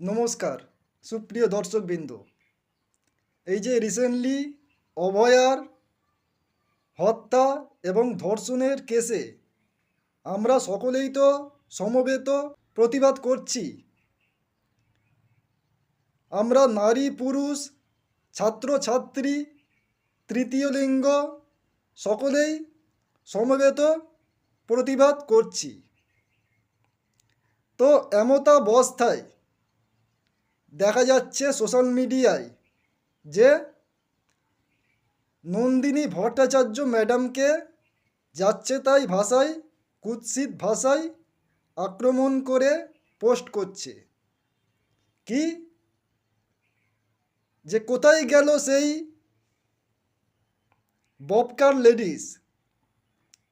নমস্কার, সুপ্রিয় দর্শকবৃন্দ। এই যে রিসেন্টলি অভয়ার হত্যা এবং ধর্ষণের কেসে আমরা সকলেই তো সমবেত প্রতিবাদ করছি। আমরা নারী, পুরুষ, ছাত্র, ছাত্রী, তৃতীয় লিঙ্গ সকলেই সমবেত প্রতিবাদ করছি। তো এমতাবস্থায় দেখা যাচ্ছে সোশ্যাল মিডিয়ায় যে নন্দিনী ভট্টাচার্য ম্যাডামকে যাচ্ছে তাই ভাষায়, কুৎসিত ভাষায় আক্রমণ করে পোস্ট করছে। কি? যে কোথায় গেল সেই ববকার লেডিস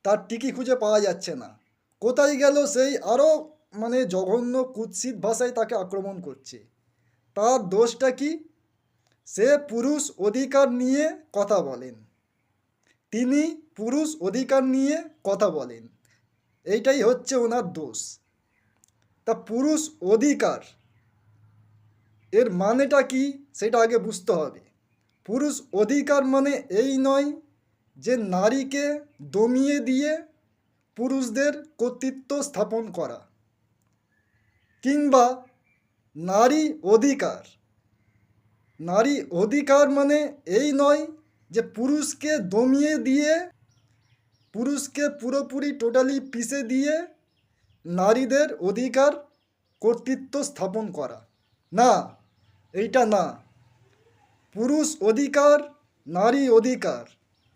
তার টিকি খুঁজে পাওয়া যাচ্ছে না। কোথায় গেল সেই আরও মানে জঘন্য, কুৎসিত ভাষায় তাকে আক্রমণ করছে। তার দোষটা কি? সে পুরুষ অধিকার নিয়ে কথা বলেন। তিনি পুরুষ অধিকার নিয়ে কথা বলেন। এইটাই হচ্ছে ওনার দোষ। তা পুরুষ অধিকার, এর মানেটা কি সেটা আগে বুঝতে হবে। পুরুষ অধিকার মানে এই নয় যে নারীকে দমিয়ে দিয়ে পুরুষদের কর্তৃত্ব স্থাপন করা কিংবা নারী অধিকার। নারী অধিকার মানে এই নয় যে পুরুষকে দমিয়ে দিয়ে, পুরুষকে পুরোপুরি টোটালি পিষে দিয়ে নারীদের অধিকার কর্তৃত্ব স্থাপন করা। না, এইটা না। পুরুষ অধিকার, নারী অধিকার,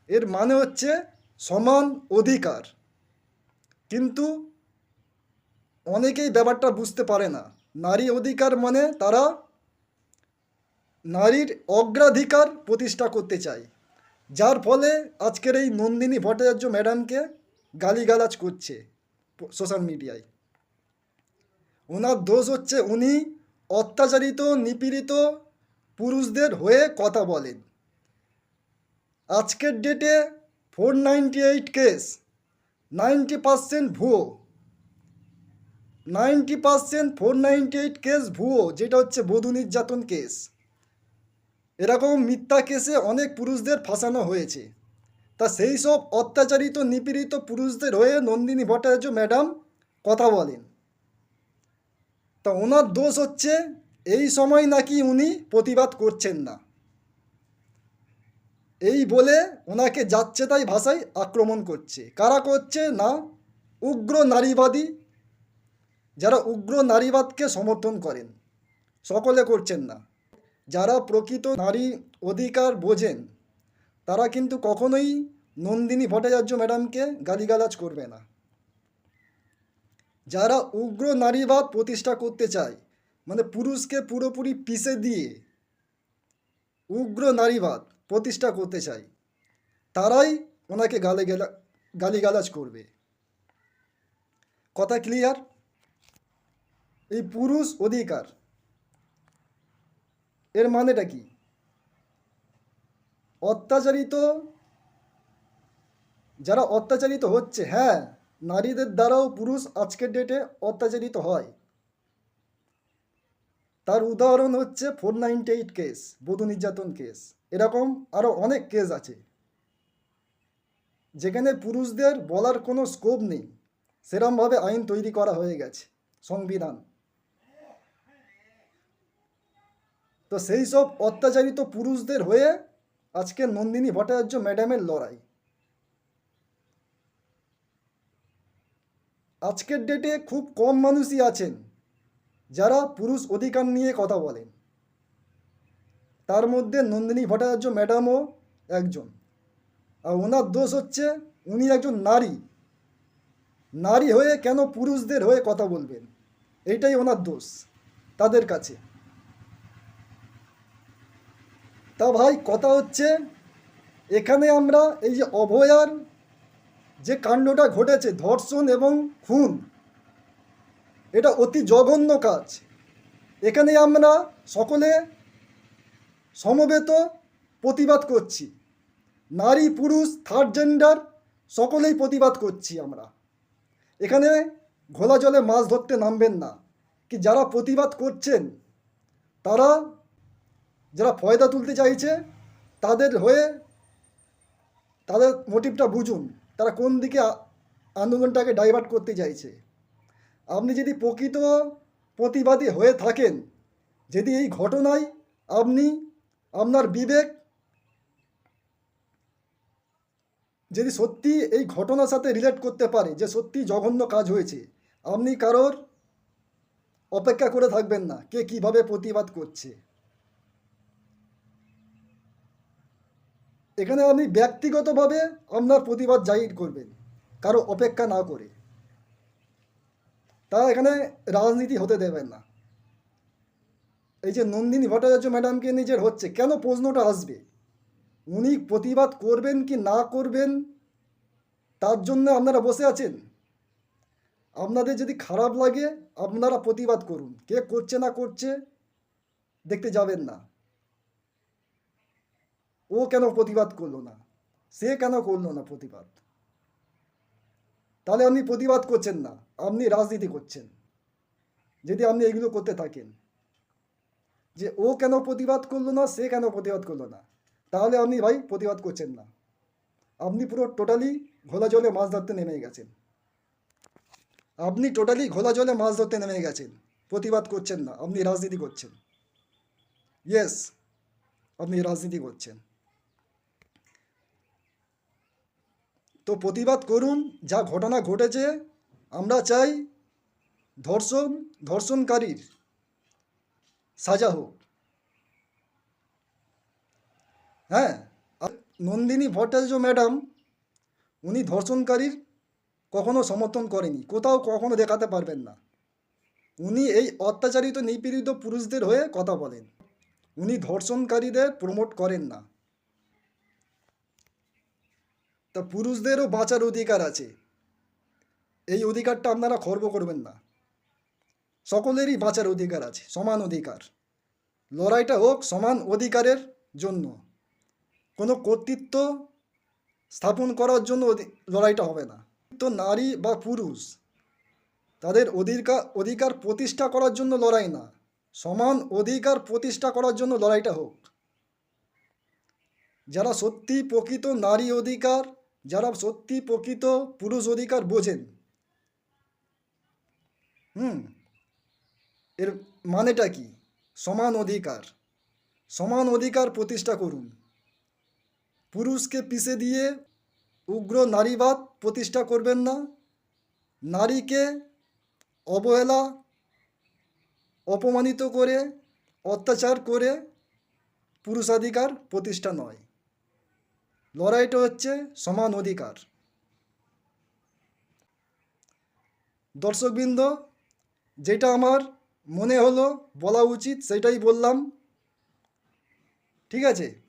এর মানে হচ্ছে সমান অধিকার। কিন্তু অনেকেই ব্যাপারটা বুঝতে পারে না। নারী অধিকার মানে তারা নারীর অগ্রাধিকার প্রতিষ্ঠা করতে চায়। যার ফলে আজকের এই নন্দিনী ভট্টাচার্য ম্যাডামকে গালিগালাজ করছে সোশ্যাল মিডিয়ায়। ওনার দোষ হচ্ছে উনি অত্যাচারিত, নিপীড়িত পুরুষদের হয়ে কথা বলেন। আজকের ডেটে four ninety eight case, ninety percent ভুয়ো। Ninety percent four eight case ভুয়ো, যেটা হচ্ছে বধূ নির্যাতন কেস। এরকম মিথ্যা কেসে অনেক পুরুষদের ফাঁসানো হয়েছে। তা সেই সব অত্যাচারিত, নিপীড়িত পুরুষদের হয়ে নন্দিনী ভট্টাচার্য ম্যাডাম কথা বলেন। তা ওনার দোষ হচ্ছে, এই সময় নাকি উনি প্রতিবাদ করছেন না। এই বলে ওনাকে যাচ্ছে তাই ভাষায় আক্রমণ করছে। কারা করছে না? উগ্র নারীবাদী যারা উগ্র নারীবাদকে সমর্থন করেন, সকলে করছেন না। যারা প্রকৃত নারী অধিকার বোঝেন, তারা কিন্তু কখনোই নন্দিনী ভট্টাচার্য ম্যাডামকে গালিগালাজ করবে না। যারা উগ্র নারীবাদ প্রতিষ্ঠা করতে চায় মানে পুরুষকে পুরোপুরি পিষে দিয়ে উগ্র নারীবাদ প্রতিষ্ঠা করতে চায়, তারাই ওনাকে গালে গেলা গালিগালাজ করবে। কথা ক্লিয়ার এই পুরুষ অধিকার। এর মানেটা কি? অত্যাচারিত, যারা অত্যাচারিত হচ্ছে হ্যাঁ নারীদের দ্বারাও পুরুষ আজকের ডেটে অত্যাচারিত হয়। তার উদাহরণ হচ্ছে ফোর নাইনটি এইট কেস বধু নির্যাতন কেস এরকম আরও অনেক কেস আছে। যেখানে পুরুষদের বলার কোনো স্কোপ নেই। সেরমভাবে আইন তৈরি করা হয়ে গেছে, সংবিধান। তো সেই সব অত্যাচারিত পুরুষদের হয়ে আজকে নন্দিনী ভট্টাচার্য ম্যাডামের লড়াই। আজকের ডেটে খুব কম মানুষই আছেন, যারা পুরুষ অধিকার নিয়ে কথা বলেন। তার মধ্যে নন্দিনী ভট্টাচার্য ম্যাডামও একজন। আর ওনার দোষ হচ্ছে উনি একজন নারী। নারী হয়ে কেন পুরুষদের হয়ে কথা বলবেন? এইটাই ওনার দোষ তাদের কাছে। তা ভাই, কথা হচ্ছে, এখানে আমরা এই যে অভয়ার যে কাণ্ডটা ঘটেছে, ধর্ষণ এবং খুন, এটা অতি জঘন্য কাজ। এখানে আমরা সকলে সমবেত প্রতিবাদ করছি। নারী, পুরুষ থার্ড জেন্ডার সকলেই প্রতিবাদ করছি আমরা। এখানে ঘোলা জলে মাছ ধরতে নামবেন না। কি যারা প্রতিবাদ করছেন, তারা যারা ফয়দা তুলতে চাইছে, তাদের হয়ে তাদের মোটিভটা বুঝুন, তারা কোন দিকে আন্দোলনটাকে ডাইভার্ট করতে চাইছে। আপনি যদি প্রকৃত প্রতিবাদী হয়ে থাকেন, যদি এই ঘটনায় আপনি আপনার বিবেক যদি সত্যি এই ঘটনার সাথে রিলেট করতে পারে, যে সত্যি জঘন্য কাজ হয়েছে, আপনি কারোর অপেক্ষা করে থাকবেন না, কে কীভাবে প্রতিবাদ করছে। এখানে আপনি ব্যক্তিগতভাবে আপনার প্রতিবাদ জাহির করবেন, কারও অপেক্ষা না করে। তা এখানে রাজনীতি হতে দেবেন না। এই যে নন্দিনী ভট্টাচার্য ম্যাডামকে নিজের হচ্ছে, কেন প্রশ্নটা আসবে? উনি প্রতিবাদ করবেন কি না করবেন, তার জন্য আপনারা বসে আছেন। আপনাদের যদি খারাপ লাগে, আপনারা প্রতিবাদ করুন। কে করছে না করছে, দেখতে যাবেন না। ও কেন প্রতিবাদ করল না? সে কেন করল না প্রতিবাদ? তাহলে আপনি প্রতিবাদ করছেন না, আপনি রাজনীতি করছেন। যদি আপনি এগুলো করতে থাকেন, যে ও কেন প্রতিবাদ করল না, সে কেন প্রতিবাদ করল না? তাহলে আপনি ভাই প্রতিবাদ করছেন না। আপনি পুরো টোটালি ঘোলা জলে মাছ ধরতে নেমে গেছেন। আপনি টোটালি ঘোলা জলে মাছ ধরতে নেমে গেছেন। প্রতিবাদ করছেন না, আপনি রাজনীতি করছেন। ইয়েস আপনি রাজনীতি করছেন। তো প্রতিবাদ করুন, যা ঘটনা ঘটেছে, আমরা চাই ধর্ষণ, ধর্ষণকারীর সাজা হোক। হ্যাঁ নন্দিনী ভট্টাচার্য ম্যাডাম, উনি ধর্ষণকারীর কখনো সমর্থন করেনি, কোথাও কখনো দেখাতে পারবেন না। উনি এই অত্যাচারিত নিপীড়িত পুরুষদের হয়ে কথা বলেন। উনি ধর্ষণকারীদের প্রমোট করেন না। তা পুরুষদেরও বাঁচার অধিকার আছে। এই অধিকারটা আপনারা খর্ব করবেন না। সকলেরই বাঁচার অধিকার আছে, সমান অধিকার। লড়াইটা হোক, সমান অধিকারের জন্য। কোনো কর্তৃত্ব স্থাপন করার জন্য লড়াইটা হবে না। তো নারী বা পুরুষ, তাদের অধিকার অধিকার প্রতিষ্ঠা করার জন্য লড়াই না। সমান অধিকার প্রতিষ্ঠা করার জন্য লড়াইটা হোক। যারা সত্যি প্রকৃত নারী অধিকার যারা সত্যি প্রকৃত পুরুষ অধিকার বোঝেন। হুম, এর মানেটা কি? সমান অধিকার। সমান অধিকার প্রতিষ্ঠা করুন। পুরুষকে পিষে দিয়ে উগ্র নারীবাদ প্রতিষ্ঠা করবেন না। নারীকে অবহেলা, অপমানিত করে, অত্যাচার করে পুরুষাধিকার প্রতিষ্ঠা নয়। লড়াইটা হচ্ছে সমান অধিকার। দর্শকবৃন্দ, যেটা আমার মনে হলো বলা উচিত, সেটাই বললাম। ঠিক আছে?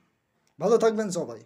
ভালো থাকবেন সবাই।